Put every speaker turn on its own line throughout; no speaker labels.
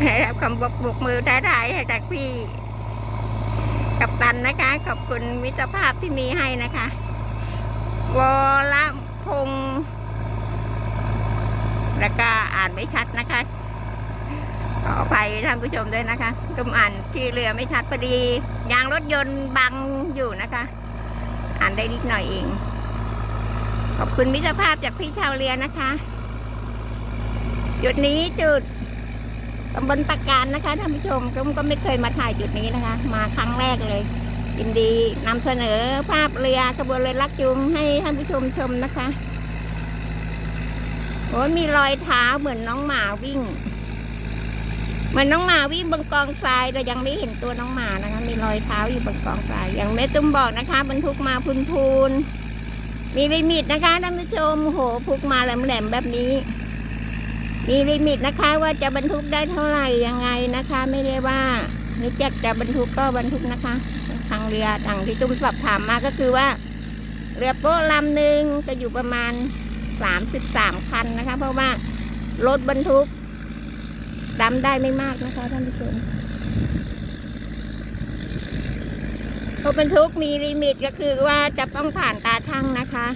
ได้รับคำบกบกมือท้าทายจากพี่กับตันนะคะ ขอบคุณมิตรภาพที่มีให้นะคะ วรพงศ์แล้วก็อ่านไม่ชัดนะคะ ขออภัยท่านผู้ชมด้วยนะคะตุมอ่านที่เรือไม่ชัดพอดียางรถยนต์บังอยู่นะคะ อ่านได้นิดหน่อยเอง ขอบคุณมิตรภาพจากพี่ชาวเรือนะคะ จุดนี้จุด ตำบลตะการนะคะท่านผู้ชมก็ก็ไม่เคยมาถ่ายจุดนี้นะคะ มาครั้งแรกเลยยินดีนำเสนอภาพเรือขบวนเรือลักจูงให้ท่านผู้ชมชมนะคะโอ้ยมีรอยเท้าเหมือนน้องหมาวิ่ง เหมือนน้องหมาวิ่งบนกองทรายแต่ยังไม่เห็นตัวน้องหมานะคะ มีรอยเท้าอยู่บนกองทรายอย่างแม่ตุ้มบอกนะคะ บรรทุกมาพูนพูนๆมีลิมิตนะคะท่านผู้ชมโหพุกมาแหลมๆแบบนี้ มีลิมิตนะคะว่าจะบรรทุกได้เท่าไหร่ยังไงนะคะ ไม่ได้ว่านึกอยากจะบรรทุกก็บรรทุกนะคะ ทางเรือทางที่ตุ้มสอบถามมาก็คือว่า เรือโป๊ะลำหนึ่งจะอยู่ประมาณสามสิบสามคันนะคะ เพราะว่ารถบรรทุกดำได้ไม่มากนะคะท่านผู้ชมรถบรรทุกมีลิมิตก็คือว่าจะต้องผ่านตาช่างนะคะ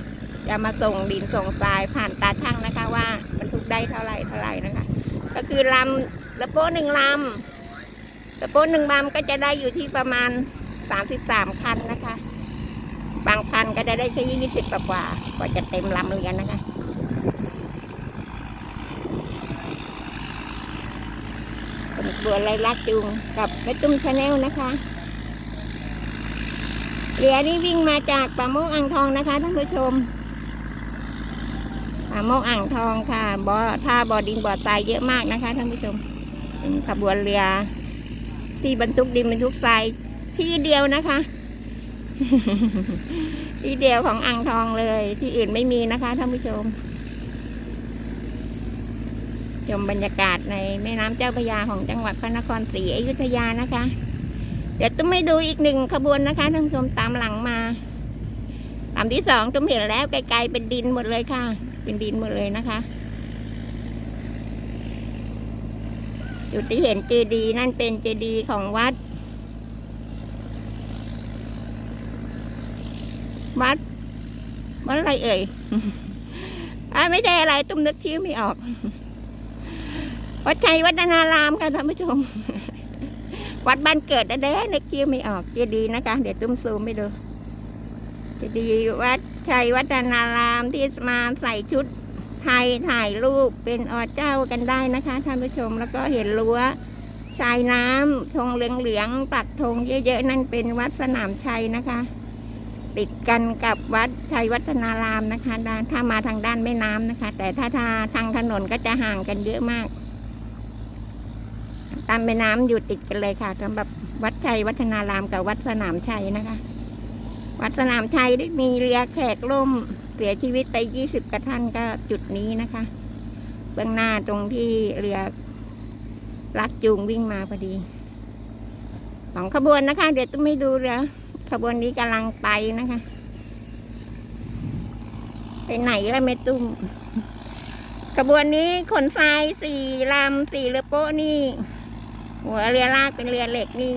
จะมาส่งดินส่งทรายผ่านตาช่างนะคะว่าบรร ได้เท่าไหร่เท่าไหร่นะคะ ก็คือลำเรือโป๊หนึ่งลำเรือโป๊หนึ่งลำก็จะได้อยู่ที่ประมาณสามสิบสามคันนะคะ บางคันก็จะได้แค่ยี่สิบกว่ากว่าจะเต็มลำเรือนนะคะบัวไรลักจูงกับแม่ตุ้มชาแนลนะคะ เรือนี่วิ่งมาจากป่าโมกอ่างทองนะคะท่านผู้ชม ป่าโมกอ่างทองค่ะบ่อท่าบ่อดินบ่อทรายเยอะมากนะคะท่านผู้ชมเป็นขบวนเรือ ที่บรรทุกดินบรรทุกทรายที่เดียวนะคะ ที่เดียวของอ่างทองเลย ที่อื่นไม่มีนะคะท่านผู้ชม ชมบรรยากาศในแม่น้ำเจ้าพระยาของจังหวัดพระนครศรีอยุธยานะคะ เดี๋ยวตุ้มไม่ดูอีกหนึ่งขบวนนะคะท่านผู้ชมตามหลังมาลำที่สองตุ้มเห็นแล้วไกลๆเป็นดินหมดเลยค่ะ เป็นดินหมดเลยนะคะ จุดที่เห็นเจดีนั่นเป็นเจดีของวัด วัดวัดอะไรเอ่ยอ่าไม่ใช่อะไรตุ้มนึกชื่อไม่ออก วัดชัยวัฒนารามค่ะท่านผู้ชม วัดบ้านเกิดแด้ๆนึกชื่อไม่ออกเจดีนะคะ เดี๋ยวตุ้มซูมไปดูเจดีวัด ชัยวัฒนารามที่มาใส่ชุดไทยถ่ายรูปเป็นอเจ้ากันได้นะคะท่านผู้ชมแล้วก็เห็นรั้วชายน้ำธงเหลืองๆปักธงเยอะๆนั่นเป็นวัดสนามชัยนะคะ ติดกันกับวัดชัยวัฒนารามนะคะด้านถ้ามาทางด้านแม่น้ำนะคะ แต่ถ้าทาทางถนนก็จะห่างกันเยอะมาก ตามแม่น้ำอยู่ติดกันเลยค่ะสำหรับวัดชัยวัฒนารามกับวัดสนามชัยนะคะ วัดสนามชัยได้มีเรือแขกล่มเสียชีวิตไปยี่สิบกระท่านก็จุดนี้นะคะ เบื้องหน้าตรงที่เรือลักจูงวิ่งมาพอดีสองขบวนนะคะ เดี๋ยวต้องไม่ดูเรือขบวนนี้กำลังไปนะคะ ไปไหนละเมตุ้มขบวนนี้ขนทรายสี่ลำสี่เรือโป๊ะนี่ หัวเรือลากเป็นเรือเหล็กนี่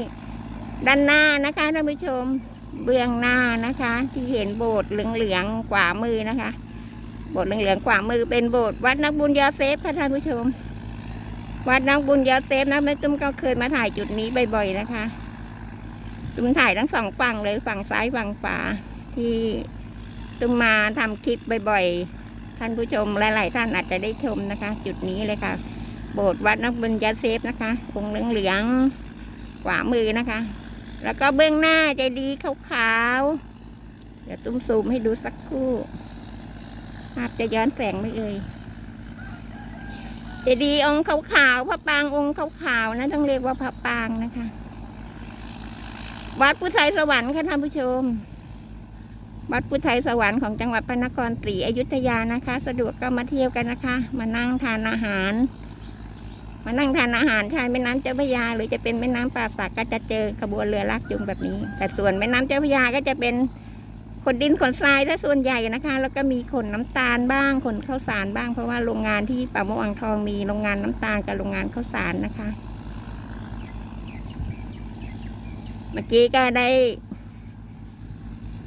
ด้านหน้านะคะท่านผู้ชม เบื้องหน้านะคะ ที่เห็นโบสถ์เหลืองๆขวามือนะคะ โบสถ์เหลืองๆขวามือเป็นโบสถ์วัดนักบุญยาเซฟค่ะท่านผู้ชม วัดนักบุญยาเซฟนะแม่ตุ้มก็เคยมาถ่ายจุดนี้บ่อยๆนะคะตุ้มถ่ายทั้งสองฝั่งเลยฝั่งซ้ายฝั่งขวาที่ตุ้มมาทำคลิปบ่อยๆ ท่านผู้ชมหลายๆท่านอาจจะได้ชมนะคะ จุดนี้เลยค่ะ โบสถ์วัดนักบุญยาเซฟนะคะองค์เหลืองๆขวามือนะคะ แล้วก็เบื้องหน้าใจดีขาวๆ เดี๋ยวตุ้มซูมให้ดูสักครู่ ภาพจะย้อนแสงไม่เอ่ยเจดีองค์ขาวๆพระปางองค์ขาวๆนะต้องเรียกว่าพระปางนะคะ วัดพุทธไทยสวรรค์ค่ะท่านผู้ชม วัดพุทธไทยสวรรค์ของจังหวัดพระนครศรีอยุธยานะคะ สะดวกก็มาเที่ยวกันนะคะ มานั่งทานอาหาร มานั่งทานอาหารชายแม่น้ำเจ้าพระยา หรือจะเป็นแม่น้ำป่าสักก็จะเจอขบวนเรือลากจูงแบบนี้ แต่ส่วนแม่น้ำเจ้าพระยาก็จะเป็นขนดินขนทรายถ้าส่วนใหญ่นะคะ แล้วก็มีขนน้ำตาลบ้างขนข้าวสารบ้าง เพราะว่าโรงงานที่ป่าโมกอ่างทองมีโรงงานน้ำตาลกับโรงงานข้าวสารนะคะ เมื่อกี้ก็ได้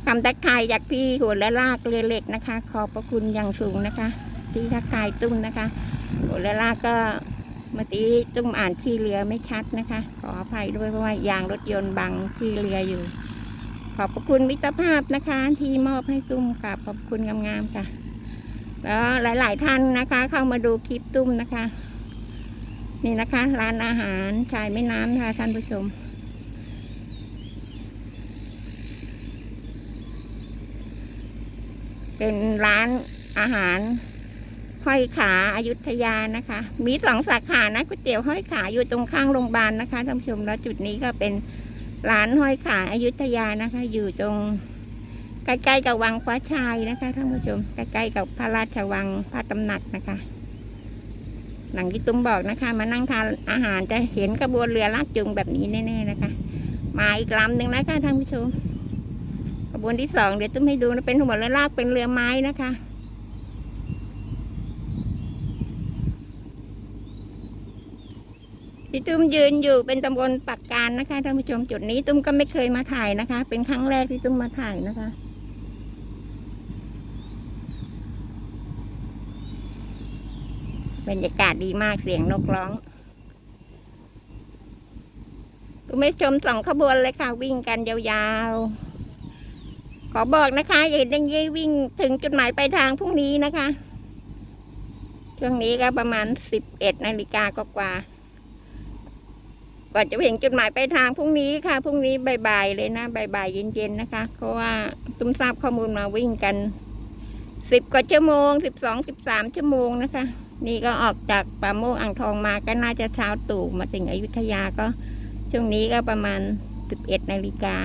คำทักทายจากพี่หัวและลากเรือเหล็กนะคะ ขอบพระคุณอย่างสูงนะคะ ที่ทักทายตุ้มนะคะหัวและลากก็ เมื่อกี้ตุ้มอ่านชื่เรือไม่ชัดนะคะ ขออภัยด้วยเพราะว่ายางรถยนต์บังชื่เรืออยู่ ขอบพระคุณมิตรภาพนะคะ ที่มอบให้ตุ้มกับขอบคุณงามๆค่ะ แล้วหลาย ๆ ท่านนะคะ เข้ามาดูคลิปตุ้มนะคะ นี่นะคะ ร้านอาหารชายแม่น้ำค่ะท่านผู้ชมเป็นร้านอาหาร ห้อยขาอายุทยานะคะ มีสองสาขานะก๋วยเตี๋ยวห้อยขาอยู่ตรงข้างโรงพยาบาลนะคะท่านผู้ชมแล้วจุดนี้ก็เป็นร้านห้อยขาอายุทยานะคะ อยู่ตรงใกล้ๆกับวังฟ้าชายนะคะท่านผู้ชมใกล้ๆกับพระราชวังพระตำหนักนะคะหลังที่ตุ้มบอกนะคะ มานั่งทานอาหารจะเห็นกระบวนเรือลากจูงแบบนี้แน่ๆนะคะ มาอีกลำหนึ่งนะคะท่านผู้ชมกระบวนที่สองเดี๋ยวตุ้มให้ดูนะเป็นหัวเรือลากเป็นเรือไม้นะคะ ที่ตุ้มยืนอยู่เป็นตำบลปักการนะคะท่านผู้ชมจุดนี้ตุ้มก็ไม่เคยมาถ่ายนะคะ เป็นครั้งแรกที่ตุ้มมาถ่ายนะคะ บรรยากาศดีมากเสียงนกร้องคุณผู้ชมสองขบวนเลยค่ะวิ่งกันยาวๆ ขอบอกนะคะอย่าได้ยี่วิ่งถึงจุดหมายปลายทางพรุ่งนี้นะคะ ช่วงนี้ก็ประมาณสิบเอ็ดนาฬิกากว่าๆ ก่อนจะไปถึงจุดหมายปลายทางพรุ่งนี้ค่ะพรุ่งนี้บ่ายๆเลยนะบ่ายๆเย็นๆนะคะ เพราะว่าตุ้มทราบข้อมูลมาวิ่งกันสิบกว่าชั่วโมงสิบสองสิบสามชั่วโมงนะคะ นี่ก็ออกจากป่าโมกอ่างทองมาก็น่าจะเช้าตู่มาถึงอยุธยาก็ช่วงนี้ก็ประมาณสิบเอ็ดนาฬิกา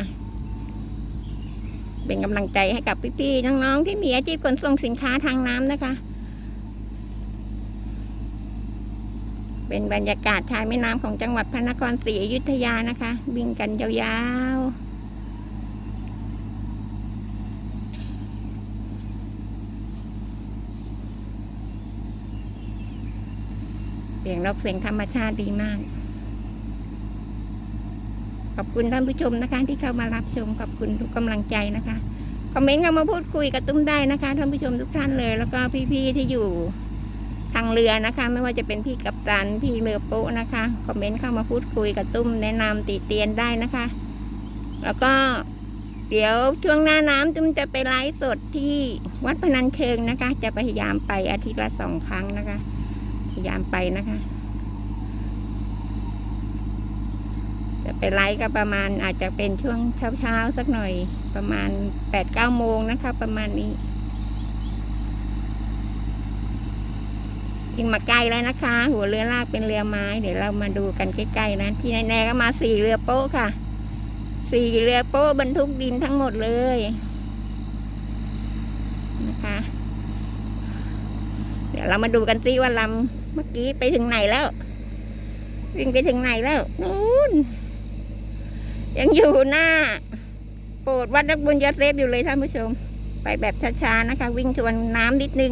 เป็นกำลังใจให้กับพี่ๆน้องๆที่มีอาชีพขนส่งสินค้าทางน้ำนะคะ เป็นบรรยากาศชายแม่น้ำของจังหวัดพระนครศรีอยุธยานะคะ วิ่งกันยาวๆ เสียงนกเสียงธรรมชาติดีมาก ขอบคุณท่านผู้ชมนะคะ ที่เข้ามารับชม ขอบคุณทุกกำลังใจนะคะ คอมเมนต์เข้ามาพูดคุยกับตุ้มได้นะคะท่านผู้ชมทุกท่านเลย แล้วก็พี่ๆที่อยู่างเรือนะคะ ไม่ว่าจะเป็นพี่กัปตันพี่เรือโป๊ะนะคะคอมเมนต์เข้ามาพูดคุยกับตุ้มแนะนำติเตียนได้นะคะ แล้วก็เดี๋ยวช่วงหน้าน้ำตุ้มจะไปไลฟ์สดที่วัดพนัญเชิงนะคะ จะพยายามไปอาทิตย์ละสองครั้งนะคะ พยายามไปนะคะ จะไปไลฟ์ก็ประมาณอาจจะเป็นช่วงเช้าๆสักหน่อยประมาณแปดเก้าโมงนะคะ ประมาณนี้ งมาใกล้แล้วนะคะ หัวเรือลากเป็นเรือไม้ เดี๋ยวเรามาดูกันใกล้ๆนะที่แน่ๆก็มาสี่เรือโป๊ะค่ะ สี่เรือโป๊ะบรรทุกดินทั้งหมดเลยนะคะ เดี๋ยวเรามาดูกันซิว่าลำเมื่อกี้ไปถึงไหนแล้ววิ่งไปถึงไหนแล้วนู่นยังอยู่หน้าโปรดวัดนักบุญยาเซฟอยู่เลยท่านผู้ชม ไปแบบช้าๆนะคะ วิ่งทวนน้ำนิดนึง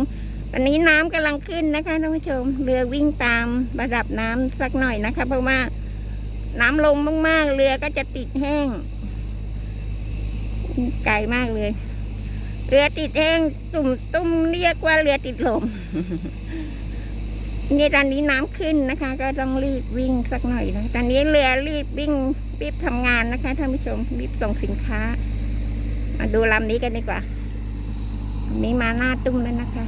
ตอนนี้น้ำกำลังขึ้นนะคะท่านผู้ชม เรือวิ่งตามระดับน้ำสักหน่อยนะคะ เพราะว่าน้ำลงมากๆ เรือก็จะติดแห้ง ไกลมากเลย เรือติดแห้งตุ่มตุ้มเรียกว่าเรือติดลมนี่ตอนนี้น้ำขึ้นนะคะ ก็ต้องรีบวิ่งสักหน่อยนะตอนนี้เรือรีบวิ่งรีบทำงานนะคะท่านผู้ชมรีบส่งสินค้า มาดูลำนี้กันดีกว่านี้มาหน้าตุ้มแล้วนะคะ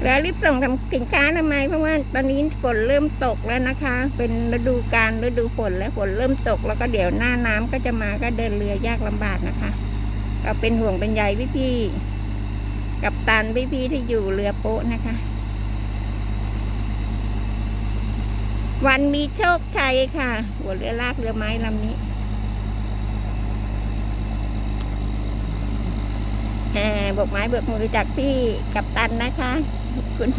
เรือรีบส่งทำสินค้าทำไม เพราะว่าตอนนี้ฝนเริ่มตกแล้วนะคะ เป็นฤดูกาลฤดูฝนแล้วฝนเริ่มตกแล้วก็เดี๋ยวหน้าน้ำก็จะมาก็เดินเรือยากลำบากนะคะ ก็เป็นห่วงเป็นใยพี่ๆกับตันพี่ๆที่อยู่เรือโป๊ะนะคะ วันมีโชคชัยค่ะ หัวเรือลากเรือไม้ลำนี้แหมบกไม้เบิกมือจากพี่กับตันนะคะ คุณ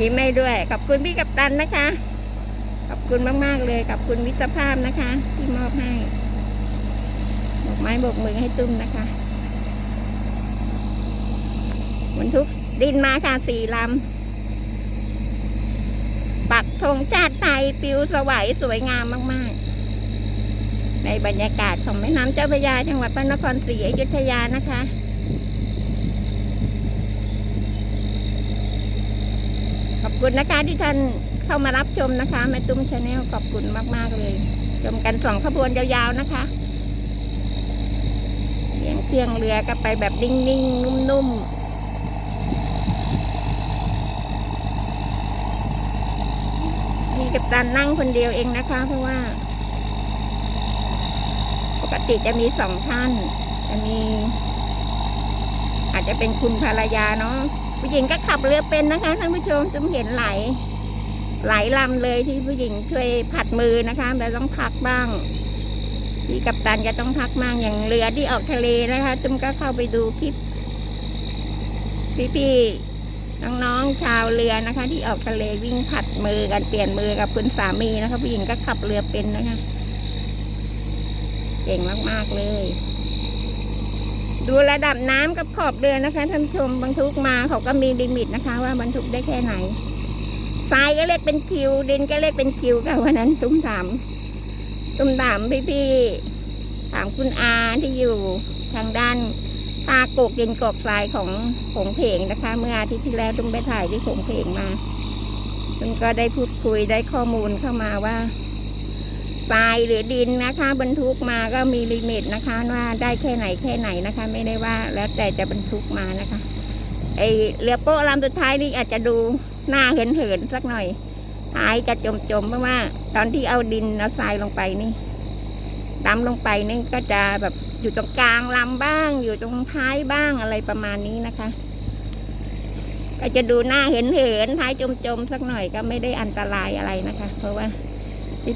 ยิ้มไม่ด้วย ขอบคุณพี่กับตันนะคะ ขอบคุณมากๆเลย ขอบคุณมิตรภาพนะคะ ที่มอบให้บกไม้บกมือให้ตุ้มนะคะบรรทุกดินมาค่ะสี่ลำ ปักธงชาติไทยปิวสวยสวยงามมากในบรรยากาศของแม่น้ำเจ้าพระยาจังหวัดพระนครศรีอยุธยานะคะ ขอบ คุณนะคะที่ท่านเข้ามารับชมนะคะแม่ตุ้มชาแนลขอบคุณมากๆเลย ชมกันสองขบวนยาวๆนะคะเสียงเครื่องเรือก็ไปแบบนิ่งๆ นุ่มๆมีกัปตันนั่งคนเดียวเองนะคะ เพราะว่า ปกติจะมีสองท่าน จะมี อาจจะเป็นคุณภรรยาเนาะผู้หญิงก็ขับเรือเป็นนะคะท่านผู้ชมจุมเห็นไหลายหลลำเลยที่ผู้หญิงช่วยผัดมือนะคะแต่ต้องพักบ้างที่กัปตันก็ต้องพักบ้างอย่างเรือที่ออกทะเลนะคะจุมก็เข้าไปดูคลิปพี่ๆน้องๆชาวเรือนะคะ ที่ออกทะเลวิ่งผัดมือกันเปลี่ยนมือกับคุณสามีนะคะ ผู้หญิงก็ขับเรือเป็นนะคะ เก่งมากๆเลย ดูระดับน้ำกับขอบเรือนะคะท่านชมบรรทุกมาเขาก็มีลิมิตนะคะ ว่าบรรทุกได้แค่ไหนทรายก็เรียกเป็นคิว ดินก็เรียกเป็นคิวค่ะวันนั้นตุ้มถามตุ้มถามพี่ๆถามคุณอาที่อยู่ทางด้านตาโกกดินกกทรายของผงเพงนะคะ เมื่ออาทิตย์ที่แล้วตุ้มไปถ่ายที่ผงเพงมาตุ้มก็ได้พูดคุยได้ข้อมูลเข้ามาว่า ทรายหรือดินนะคะ บรรทุกมาก็มีลิมิตนะคะ ว่าได้แค่ไหนแค่ไหนนะคะ ไม่ได้ว่าแล้วแต่จะบรรทุกมานะคะไอเรือโป๊ะลำสุดท้ายนี่อาจจะดูหน้าเหินเหินๆสักหน่อยท้ายจะจมจมๆเพราะว่าตอนที่เอาดินเอาทรายลงไปนี่ดำลงไปนี่ก็จะแบบอยู่ตรงกลางลำบ้าง อยู่ตรงท้ายบ้างอะไรประมาณนี้นะคะก็จะดูหน้าเหินเหินๆท้ายจมจมๆสักหน่อยก็ไม่ได้อันตรายอะไรนะคะ เพราะว่า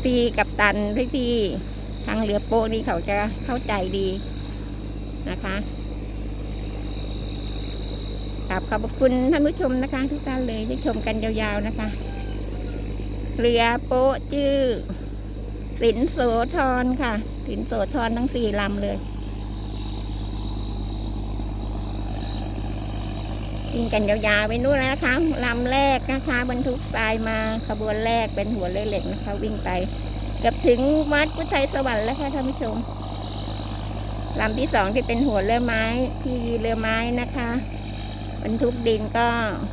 พี่ๆกับตันพี่ๆทางเรือโป๊นี่เขาจะเข้าใจดีนะคะครับขอบคุณท่านผู้ชมนะคะ ทุกท่านเลยที่ชมกันยาวๆนะคะ เรือโป๊ะชื่อสินโสธรค่ะ สินโสธรทั้งสี่ลำเลย วิ่งกันยาวๆไปนู่นแล้วนะคะลำแรกนะคะบรรทุกทรายมาขบวนแรกเป็นหัวเรือเหล็กนะคะ วิ่งไปเกือบถึงวัดพุทธไทยสวรรค์แล้วค่ะท่านผู้ชมลำที่สองที่เป็นหัวเรือไม้ที่เรือไม้นะคะบรรทุกดินก็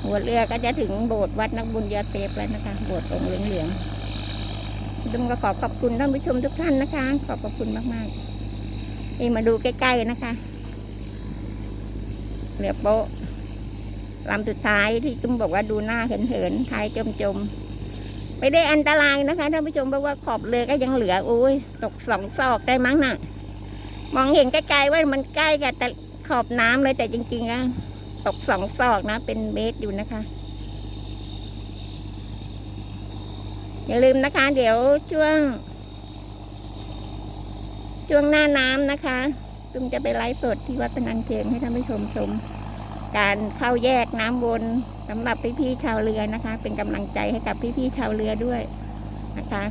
หัวเรือก็จะถึงโบสถ์วัดนักบุญยาเซฟแล้วนะคะ โบสถ์องค์เหลืองๆดุมก็ขอขอบคุณท่านผู้ชมทุกท่านนะคะ ขอบคุณมากๆนี่มาดูใกล้ๆนะคะเรือโป๊ะ ลำสุดท้ายที่ตุ้มบอกว่าดูหน้าเหินๆท้ายจมจมไม่ได้อันตรายนะคะท่านผู้ชมเพราะว่าขอบเรือก็ยังเหลือโอ้ยตกสองซอกได้มั้งน่ะ มองเห็นไกลๆว่ามันใกล้กับแต่ขอบน้ำเลยแต่จริงๆอะตกสองซอกนะ เป็นเมตรอยู่นะคะ อย่าลืมนะคะ เดี๋ยวช่วง ช่วงหน้าน้ำนะคะตุ้มจะไปไลฟ์สดที่วัดพนันเชิงให้ท่านผู้ชมชม การเข้าแยกน้ำวนสำหรับพี่ๆชาวเรือนะคะ เป็นกำลังใจให้กับพี่ๆชาวเรือด้วยนะคะ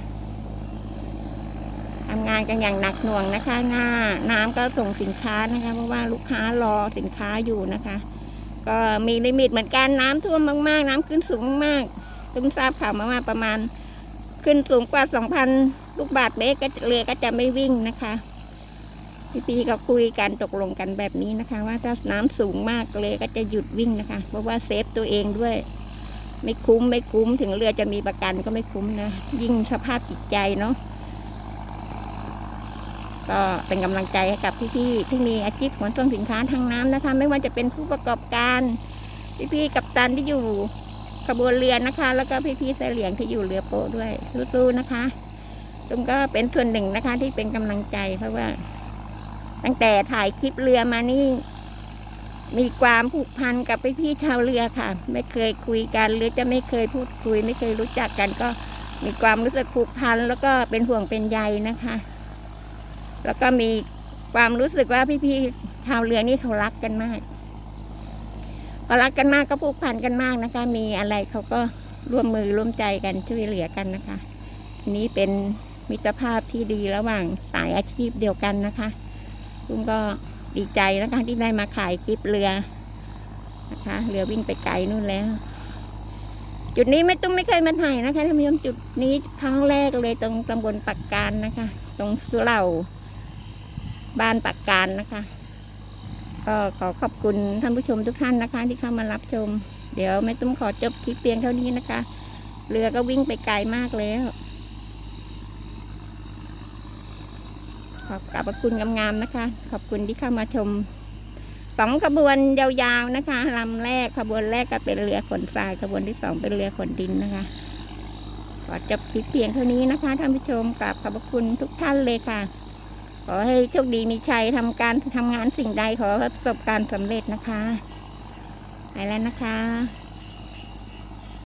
ทำงานกันอย่างหนักหน่วงนะคะง่าน้ำก็ส่งสินค้านะคะ เพราะว่าลูกค้ารอสินค้าอยู่นะคะ ก็มีลิมิตเหมือนกันน้ำท่วมมาก ๆ น้ำขึ้นสูงมากๆตุ้มทราบข่าวมาว่าประมาณ ขึ้นสูงกว่าสองพันลูกบาทเมตรก็เรือก็จะไม่วิ่งนะคะ พี่ๆก็คุยกันตกลงกันแบบนี้นะคะ ว่าถ้าน้ำสูงมากเลยก็จะหยุดวิ่งนะคะ เพราะว่าเซฟตัวเองด้วย ไม่คุ้มไม่คุ้มถึงเรือจะมีประกันก็ไม่คุ้มนะ ยิ่งสภาพจิตใจเนาะก็เป็นกำลังใจให้กับพี่ๆที่มีอาชีพขนส่งสินค้าทางน้ำนะคะ ไม่ว่าจะเป็นผู้ประกอบการพี่ๆกับตันที่อยู่ขบวนเรือนะคะ แล้วก็พี่ๆเสลียงที่อยู่เรือโป๊ด้วยสู้ๆนะคะตรงก็เป็นส่วนหนึ่งนะคะที่เป็นกำลังใจเพราะว่า ตั้งแต่ถ่ายคลิปเรือมานี่ มีความผูกพันกับพี่ชาวเรือค่ะ ไม่เคยคุยกันหรือจะไม่เคยพูดคุย ไม่เคยรู้จักกันก็มีความรู้สึกผูกพันแล้วก็เป็นห่วงเป็นใยนะคะ แล้วก็มีความรู้สึกว่าพี่ๆชาวเรือนี่เขารักกันมากพอรักกันมากก็ผูกพันกันมากนะคะ มีอะไรเขาก็ร่วมมือร่วมใจกันช่วยเหลือกันนะคะนนี้เป็นมิตรภาพที่ดีระหว่างสายอาชีพเดียวกันนะคะ ลุงก็ดีใจนะคะที่ได้มาขายคลิปเรือนะคะ เรือวิ่งไปไกลนู่นแล้ว จุดนี้ไม่ต้องไม่เคยมาถ่ายนะคะท่านผู้ชมจุดนี้ครั้งแรกเลยตรงตำบลปักการนะคะ ตรงสุเหร่าบ้านปากการนะคะ ก็ขอขอบคุณท่านผู้ชมทุกท่านนะคะ ที่เข้ามารับชม เดี๋ยวแม่ตุ้มขอจบคลิปเพียงเท่านี้นะคะ เรือก็วิ่งไปไกลมากแล้ว ขอบขอบคุณงามๆนะคะ ขอบคุณที่เข้ามาชมสองขบวนยาวๆนะคะลำแรกขบวนแรกก็เป็นเรือขนทรายขบวนที่สองเป็นเรือขนดินนะคะขอจบคลิปเพียงเท่านี้นะคะท่านผู้ชมกราบขอบพระคุณทุกท่านเลยค่ะ ขอให้โชคดีมีชัยทำการทำงานสิ่งใดขอประสบการณ์สำเร็จนะคะ ไปแล้วนะคะ